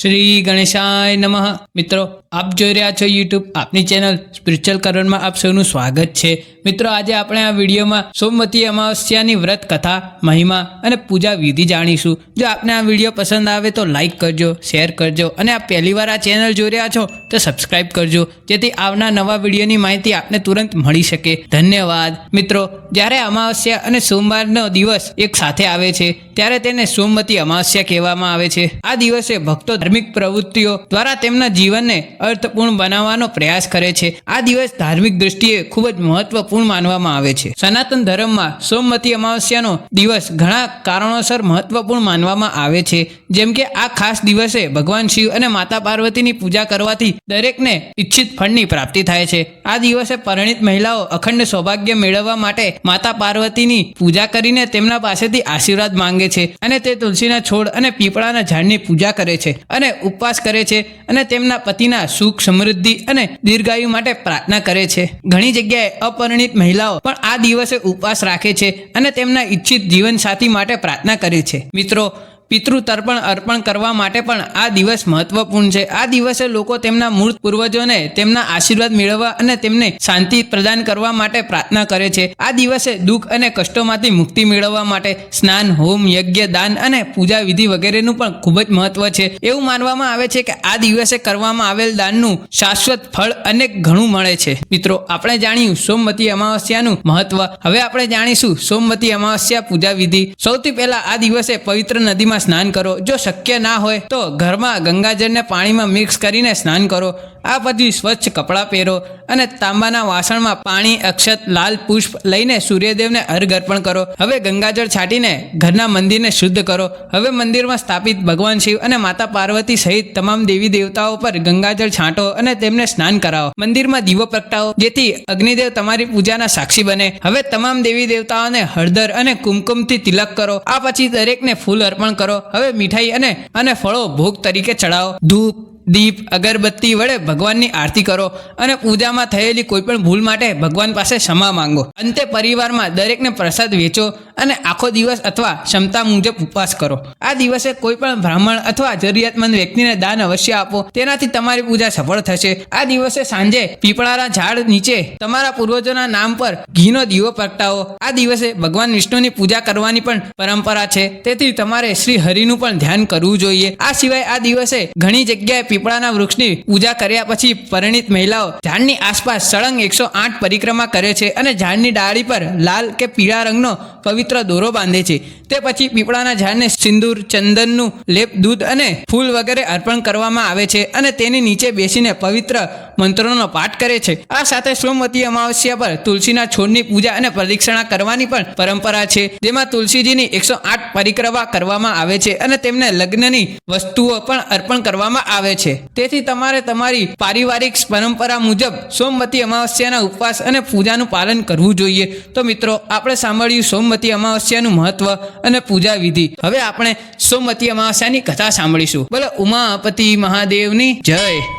શ્રી ગણેશાય નમઃ. મિત્રો, આપ જોઈ રહ્યા છો યુટ્યુબ આપની ચેનલ સ્પિરિચ્યુઅલ કરણમાં આપ સૌનું સ્વાગત છે. મિત્રો, આજે આપણે આ વિડીયોમાં સોમવતી અમાવસ્યાની વ્રત કથા, મહિમા અને પૂજા વિધિ જાણીશું. જો આપને આ વીડિયો પસંદ આવે તો લાઈક કરજો શેર કરજો અને આપ પહેલીવાર આ ચેનલ જોઈ રહ્યા છો તો સબસ્ક્રાઇબ કરજો, જેથી આવના નવા વિડીયોની માહિતી આપને તુરંત મળી શકે. ધન્યવાદ. મિત્રો, જ્યારે અમાવસ્યા અને સોમવારનો દિવસ એક સાથે આવે છે ત્યારે તેને સોમવતી અમાવસ્યા કહેવામાં આવે છે. આ દિવસે ભક્તો ધાર્મિક પ્રવૃત્તિઓ દ્વારા તેમના જીવનને અર્થપૂર્ણ બનાવવાનો પ્રયાસ કરે છે. આ દિવસ ધાર્મિક દૃષ્ટિએ ખૂબ જ મહત્વપૂર્ણ માનવામાં આવે છે. સનાતન ધર્મમાં સોમવતી અમાવસ્યાનો દિવસ ઘણા કારણોસર મહત્વપૂર્ણ માનવામાં આવે છે. જેમ કે આ ખાસ દિવસે ભગવાન શિવ અને માતા પાર્વતીની પૂજા કરવાથી દરેકને ઈચ્છિત ફળની પ્રાપ્તિ થાય છે. આ દિવસે પરિણિત મહિલાઓ અખંડ સૌભાગ્ય મેળવવા માટે માતા પાર્વતીની પૂજા કરીને તેમના પાસેથી આશીર્વાદ માંગે છે અને તે તુલસીના છોડ અને પીપળાના ઝાડની પૂજા કરે છે અને ઉપવાસ કરે છે અને તેમના પતિના સુખ સમૃદ્ધિ અને દીર્ઘાયુ માટે પ્રાર્થના કરે છે. ઘણી જગ્યાએ અપરિણિત મહિલાઓ પણ આ દિવસે ઉપવાસ રાખે છે અને તેમના ઈચ્છિત જીવનસાથી માટે પ્રાર્થના કરે છે. મિત્રો પિતૃ તર્પણ અર્પણ કરવા માટે પણ આ દિવસ મહત્વપૂર્ણ છે. આ દિવસે લોકો તેમના મૂળ પૂર્વજોને તેમના આશીર્વાદ મેળવવા અને તેમને શાંતિ પ્રદાન કરવા માટે પ્રાર્થના કરે છે. આ દિવસે દુઃખ અને કષ્ટોમાંથી મુક્તિ મેળવવા માટે સ્નાન, હોમ, યજ્ઞ, દાન અને પૂજા વિધિ વગેરેનું પણ ખૂબ જ મહત્વ છે. એવું માનવામાં આવે છે કે આ દિવસે કરવામાં આવેલ દાનનું શાશ્વત ફળ અનેક ઘણું મળે છે. મિત્રો, આપણે જાણ્યું સોમવતી અમાવસ્યાનું મહત્વ. હવે આપણે જાણીશું સોમવતી અમાવસ્યા પૂજા વિધિ. સૌથી પહેલા આ દિવસે પવિત્ર નદીમાં સ્નાન કરો. જો શક્ય ના હોય તો ઘરમાં ગંગાજળને પાણીમાં મિક્સ કરીને સ્નાન કરો. આ પછી સ્વચ્છ કપડાં પહેરો. અને તાંબાના વાસણમાં પાણી, અક્ષત, લાલ પુષ્પ લઈને સૂર્યદેવને અર્ઘ અર્પણ કરો. હવે ગંગાજળ છાંટીને ઘરના મંદિરને શુદ્ધ કરો. હવે મંદિરમાં સ્થાપિત ભગવાન શિવ અને માતા પાર્વતી સહિત તમામ દેવી દેવતાઓ પર ગંગાજળ છાંટો અને તેમને સ્નાન કરાવો. મંદિરમાં દીવો પ્રગટાવો, જેથી અગ્નિદેવ તમારી પૂજાના સાક્ષી બને. હવે તમામ દેવી દેવતાઓને હળદર અને કુમકુમથી તિલક કરો. આ પછી દરેકને ફૂલ અર્પણ કરો. હવે મીઠાઈ અને અને ફળો ભોગ તરીકે ચડાવો ધૂપ દીપ, અગરબત્તી વડે ભગવાનની આરતી કરો અને પૂજામાં થયેલી કોઈ પણ ભૂલ માટે ભગવાન પાસે ક્ષમા માંગો. અંતે પરિવારમાં દરેકને પ્રસાદ વેચો અને આખો દિવસ અથવા ક્ષમતા મુજબ ઉપવાસ કરો. આ દિવસે કોઈ પણ બ્રાહ્મણ અથવા જરૂરિયાતમંદ વ્યક્તિને દાન અવશ્ય આપો. તેનાથી તમારી પૂજા સફળ થશે. આ દિવસે સાંજે પીપળાના ઝાડ નીચે તમારા પૂર્વજોના નામ પર ઘીનો દીવો પ્રગટાવો. આ દિવસે ભગવાન વિષ્ણુની પૂજા કરવાની પણ પરંપરા છે. તેથી તમારે શ્રી હરિનું પણ ધ્યાન કરવું જોઈએ. આ સિવાય આ દિવસે ઘણી જગ્યાએ પીપળાના વૃક્ષની પૂજા કર્યા પછી પરિણિત મહિલાઓ ઝાડની આસપાસ સળંગ એકસો આઠ પરિક્રમા કરે છે અને ઝાડની ડાળી પર લાલ કે પીળા રંગનો પવિત્ર દોરો બાંધે છે. તે પછી પીપળાના ઝાડને સિંદૂર, ચંદનનું લેપ, દૂધ અને ફૂલ વગેરે અર્પણ કરવામાં આવે છે અને તેની નીચે બેસીને પવિત્ર મંત્રોનો પાઠ કરે છે. આ સાથે સોમવતી અમાવસ્યા પર તુલસીના છોડની પૂજા અને પ્રદક્ષિણા કરવાની પણ પરંપરા છે. જેમાં તુલસીજીની એકસો આઠ પરિક્રમા કરવામાં આવે છે અને તેમને લગ્નની વસ્તુઓ પણ અર્પણ કરવામાં આવે છે. તેથી તમારે તમારી પારિવારિક પરંપરા મુજબ સોમવતી અમાવસ્યાના ઉપવાસ અને પૂજાનું પાલન કરવું જોઈએ. તો મિત્રો, આપણે સાંભળ્યું સોમવતી અમાવસ્યાનું મહત્વ અને પૂજા વિધિ. હવે આપણે સોમવતી અમાવસ્યાની કથા સાંભળીશું. બોલો, ઉમાપતિ મહાદેવની જય.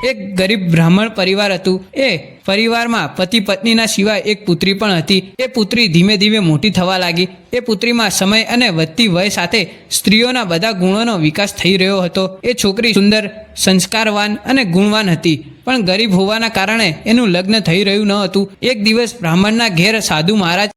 એક ગરીબ બ્રાહ્મણ પરિવાર હતું. એ પરિવારમાં પતિ પત્નીના સિવાય એક પુત્રી પણ હતી. એ પુત્રી ધીમે ધીમે મોટી થવા લાગી. એ પુત્રીમાં સમય અને વધતી વય સાથે સ્ત્રીઓના બધા ગુણોનો વિકાસ થઈ રહ્યો હતો. એ છોકરી સુંદર, સંસ્કારવાન અને ગુણવાન હતી. પણ ગરીબ હોવાના કારણે એનું લગ્ન થઈ રહ્યું ન હતું. એક દિવસ બ્રાહ્મણના ઘેર સાધુ મહારાજ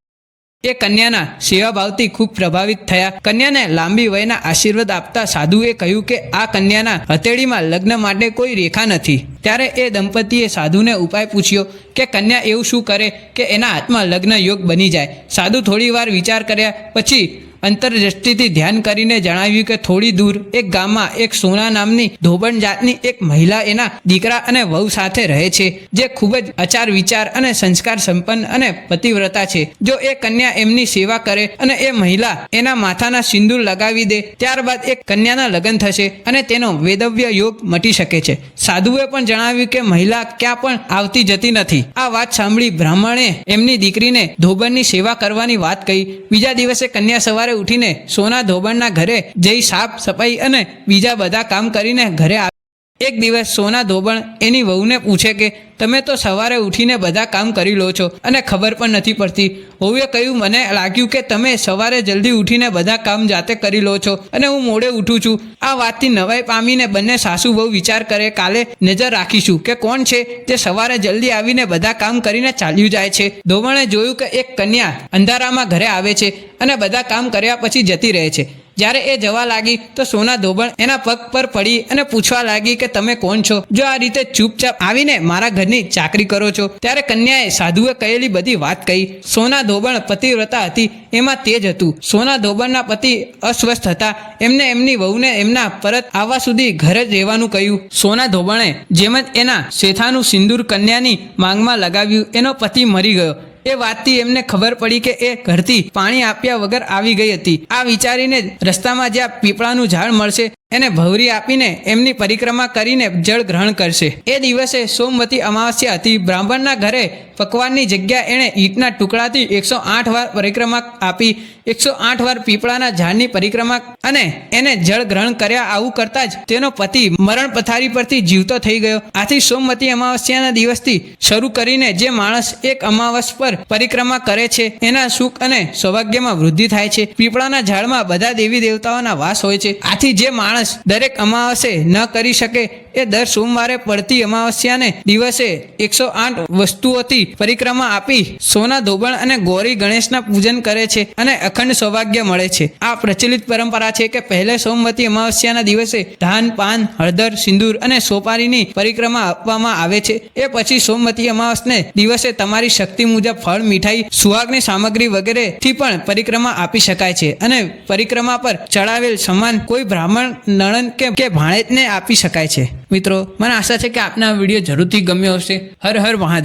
એ કન્યાના સેવાભાવથી ખૂબ પ્રભાવિત થયા. કન્યાને લાંબી વયના આશીર્વાદ આપતા સાધુએ કહ્યું કે આ કન્યાના હથેળીમાં લગ્ન માટે કોઈ રેખા નથી. ત્યારે એ દંપતીએ સાધુને ઉપાય પૂછ્યો કે કન્યા એવું શું કરે કે એના હાથમાં લગ્ન યોગ બની જાય. સાધુ થોડી વાર વિચાર કર્યા, પછી અંતરદ્રષ્ટિથી ધ્યાન કરીને જણાવ્યું કે થોડી દૂર એક ગામમાં એક સોના નામની ધોબણ જાતની એક મહિલા એના દીકરા અને વહુ સાથે રહે છે, જે ખૂબ જ અચાર વિચાર અને સંસ્કાર સંપન્ન અને પતિવ્રતા છે. જો એ કન્યા એમની સેવા કરે અને એ મહિલા એના માથાના સિંદૂર લગાવી દે, ત્યારબાદ એક કન્યાના લગ્ન થશે અને તેનો વેદવ્ય યોગ મટી શકે છે. સાધુએ પણ જણાવ્યું કે મહિલા ક્યાં પણ આવતી જતી નથી. આ વાત સાંભળી બ્રાહ્મણે એમની દીકરીને ધોબણની સેવા કરવાની વાત કહી. બીજા દિવસે કન્યા સવારે ઉઠીને સોના ધોબણના ઘરે જઈ સાફ સફાઈ અને બીજા બધા કામ કરીને ઘરે એક દિવસ સોના ધોબણ એની વહુને પૂછે કે, તમે તો સવારે ઉઠીને બધા કામ કરી લો છો અને ખબર પણ નથી પડતી. વહુએ કહ્યું, મને લાગ્યું કે તમે સવારે જલ્દી ઉઠીને બધા કામ જાતે કરી લો છો અને હું મોડે ઉઠું છું. આ વાતથી નવાઈ પામીને બંને સાસુ બહુ વિચાર કરે, કાલે નજર રાખીશું કે કોણ છે જે સવારે જલ્દી આવીને બધા કામ કરીને ચાલ્યું જાય છે. ધોબણે જોયું કે એક કન્યા અંધારામાં ઘરે આવે છે અને બધા કામ કર્યા પછી જતી રહે છે. જ્યારે એ જવા લાગી તો સોના ધોબણ એના પગ પર પડી અને પૂછવા લાગી કે તમે કોણ છો? જો આ રીતે ચૂપચાપ આવીને મારા ઘરની ચાકરી કરો છો, ત્યારે કન્યાએ સાધુએ કહેલી બધી વાત કહી. સોના ધોબણ પતિવ્રતા હતી, એમાં તેજ હતું. સોના ધોબણના પતિ અસ્વસ્થ હતા. એમને એમની વહુને એમના પરત આવવા સુધી ઘરે જ રહેવાનું કહ્યું. સોના ધોબણે જેમ જ એના શેથાનું સિંદૂર કન્યાની માંગમાં લગાવ્યું, એનો પતિ મરી ગયો. એ વાતથી એમને ખબર પડી કે એ ઘરથી પાણી આપ્યા વગર આવી ગઈ હતી. આ વિચારીને રસ્તામાં જ્યાં પીપળાનું ઝાડ મળશે એને ભવરી આપીને એમની પરિક્રમા કરીને જળ ગ્રહણ કરશે. એ દિવસે સોમવતી અમાવસ્યા હતી. બ્રાહ્મણના ઘરે પકવાનની જગ્યા એણે ઈંટના ટુકડાથી એકસો આઠ વાર પરિક્રમા આપી, એકસો આઠ વાર પીપળાના ઝાડની પરિક્રમા અને એને જળ ગ્રહણ કર્યા આવું કરતા જ તેનો પતિ મરણ પથારી પરથી જીવતો થઈ ગયો. આથી સોમવતી અમાવસ્યાના દિવસથી શરૂ કરીને જે માણસ એક અમાવસ પર પરિક્રમા કરે છે, એના સુખ અને સૌભાગ્યમાં વૃદ્ધિ થાય છે. પીપળાના ઝાડમાં બધા દેવી દેવતાઓના વાસ હોય છે. આથી જે માણસ દરેક અમાવસ્યે ન કરી શકે એ દર સોમવારે પડતી અમાવસ્યાને દિવસે એકસો આઠ વસ્તુઓથી પરિક્રમા આપી સોના ધોબણ અને ગૌરી ગણેશના પૂજન કરે છે અને અખંડ સૌભાગ્ય મળે છે. આ પ્રચલિત પરંપરા છે કે પહેલે સોમવતી અમાવસ્યાના દિવસે ધાન, પાન, હળદર, સિંદૂર અને સોપારીની પરિક્રમા આપવામાં આવે છે. એ પછી સોમવતી અમાવસને દિવસે તમારી શક્તિ મુજબ ફળ, મીઠાઈ, સુહાગની સામગ્રી વગેરે થી પણ પરિક્રમા આપી શકાય છે અને પરિક્રમા પર ચડાવેલ સમાન કોઈ બ્રાહ્મણ, નણંદ કે કે ભાણેજને આપી શકાય છે. મિત્રો મને આશા છે કે આપને આ વીડિયો જરૂરથી ગમ્યો હશે. હર હર મહાદેવ.